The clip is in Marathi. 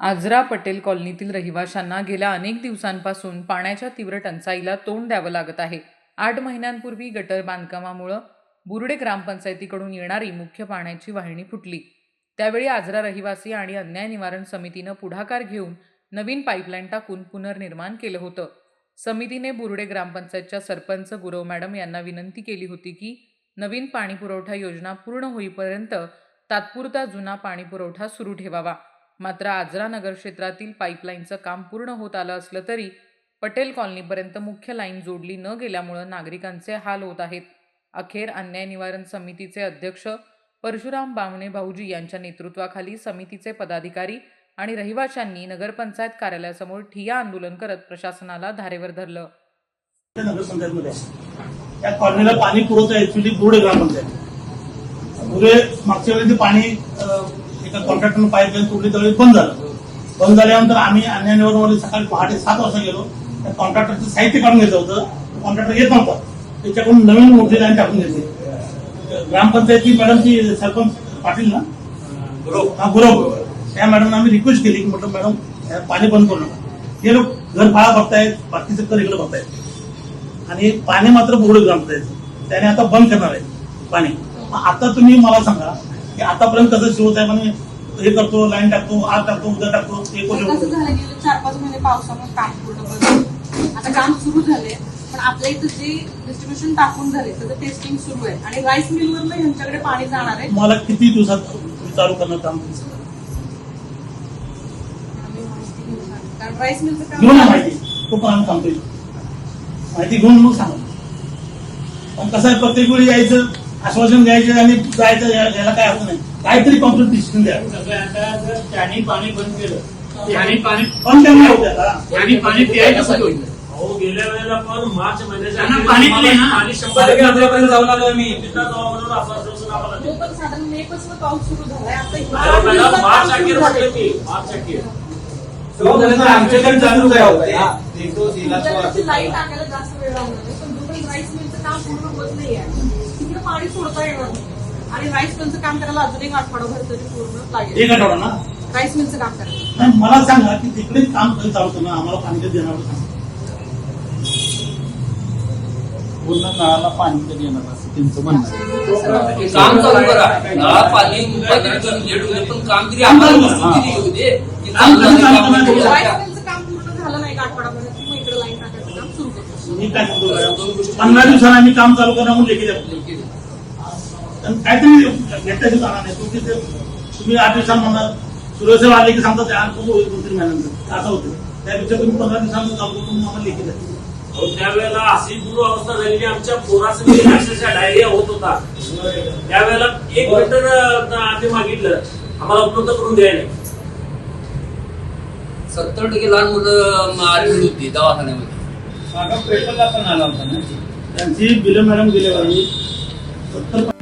आजरा पटेल कॉलनीतील रहिवाशांना गेल्या अनेक दिवसांपासून पाण्याच्या तीव्र टंचाईला तोंड द्यावं लागत आहे. आठ महिन्यांपूर्वी गटर बांधकामामुळं बुर्डे ग्रामपंचायतीकडून येणारी मुख्य पाण्याची वाहिनी फुटली. त्यावेळी आजरा रहिवासी आणि अन्याय निवारण समितीनं पुढाकार घेऊन नवीन पाईपलाईन टाकून पुनर्निर्माण केलं होतं. समितीने बुर्डे ग्रामपंचायतच्या सरपंच गुरव मॅडम यांना विनंती केली होती की नवीन पाणीपुरवठा योजना पूर्ण होईपर्यंत तात्पुरता जुना पाणीपुरवठा सुरू ठेवावा. मात्र आजरा नगर क्षेत्रातील पाईपलाईनचं काम पूर्ण होत आलं असलं तरी पटेल कॉलनीपर्यंत मुख्य लाईन जोडली न गेल्यामुळं नागरिकांचे हाल होत आहेत. अखेर अन्याय निवारण समितीचे अध्यक्ष परशुराम बामणे भाऊजी यांच्या नेतृत्वाखाली समितीचे पदाधिकारी आणि रहिवाशांनी नगरपंचायत कार्यालयासमोर ठिया आंदोलन करत प्रशासनाला धारेवर धरलं. त्या कॉलनीला पाणी पुरवतं ऍक्च्युली बुडे ग्रामपंचायत. मागच्या वेळी पाणी एका कॉन्ट्रॅक्टरनं पाईपलाईन तोडली त्यावेळी बंद झालं. बंद झाल्यानंतर आम्ही अन्याय निवडणुकीमध्ये सकाळी पहाटे सात वाजता गेलो. त्या कॉन्ट्रॅक्टरचं साहित्य काढून घेतलं होतं. कॉन्ट्रॅक्टर येत नव्हता. त्याच्याकडून नवीन मोठी लाईन टाकून घेतली. ग्रामपंचायतची मॅडमची सरपंच पाटील ना? हा गुरव त्या मॅडमने आम्ही रिक्वेस्ट केली की म्हटलं मॅडम पाणी बंद करू नका. हे लोक घर भाडा बघतायत बाकीचं कर इकडे बघतायत. आणि पाणी मात्र बुडत ग्रामपंचायत त्याने आता बंद करणार आहे पाणी. आता तुम्ही मला सांगा की आतापर्यंत कसं शिवसाहेबांनी हे करतो लाईन टाकतो आज टाकतो उद्या टाकतो ते कसं झालं गेले चार पाच महिने पावसामुळे काम पूर्ण बंद आता काम सुरू झाले पण आपल्या इथं जे डिस्ट्रीब्युशन टाकून झाले त्याचं टेस्टिंग सुरू आहे. आणि राईस मिलवरनं ह्यांच्याकडे पाणी जाणार आहे. मला किती दिवसात तुम्ही चालू करणार काम? आम्ही माहिती. कारण राईस मिलचं काम माहिती. तो पण आम्ही माहिती घेऊन मग सांगा. पण कसं आहे प्रत्येक वेळी यायचं आश्वासन द्यायचं आणि जायचं या- याला काय अर्थ नाही. काहीतरी डिसिजन द्या. सगळं आता जर त्यांनी पाणी बंद केलं त्यांनी पाणी पण त्यांनी होते आता त्यांनी पाणी प्यायचं कसं होईल. अहो गेल्या वेळेला पण मार्च महिन्याच्या पाणी. पाणी शंभर टक्के जाऊन आलो आम्ही. मे. मार्च अखेर मार्च अखेर. आमच्याकडे चालूच आहे होतं. हा. तुमच्याकडची लाइट टाकायला जास्त वेळ लागणार आहे पण जोपर्यंत राईस मिलचं काम पूर्ण होत नाहीये. तिकडे पाणी सोडता येणार नाही. आणि राईस मिलचं काम करायला अजून एक आठवडाभर तरी पूर्ण लागेल. एक आठवडा ना? राईस मिलचं काम करायला. नाही, मला सांगा की तिकडे काम कधी चालू करणार आम्हाला पाणी कधी देणार होतं? सांगा. पूर्ण नळाला पाणी कधी येणार असं त्यांचं म्हणणं आहे. काम चालू करा. नळा पाणी पाणी लेट होते पण कामगिरी काम आम्हाला चालू करा. वस्तू दिली होती. की काम चांगलं चालू काम करा. करू राईस शकता. मिलचं काम पूर्ण झालं नाही की मग इकडे लाईन टाकायचं काम सुरू करतो. मी काय सांगतो पंधरा दिवसांनी आम्ही काम चालू करणार म्हणून लेखी द्या काहीतरी घेतल्याशी जाणार नाही तुमची ते तुम्ही आठ सुरक्षेवर आले की सांगतात खूप होईल दोन तीन महिन्यानंतर असं होतं त्यापेक्षा तुम्ही पंधरा चालू करून आम्हाला लेखी त्यावेळेला अशी पूर्व अवस्था झालेली आमच्या पोराचं अक्षरशः डायरिया होत होता. त्यावेळेला एक मीटर आम्ही मागितलं. आम्हाला उपलब्ध करून द्यायला. सत्तर टक्के लहान मुलं आलेली होती दवाखान्यामध्ये. मागं पेपरला पण आला होता ना. त्यांची बिलं मॅडम गेल्या वेळी सत्तर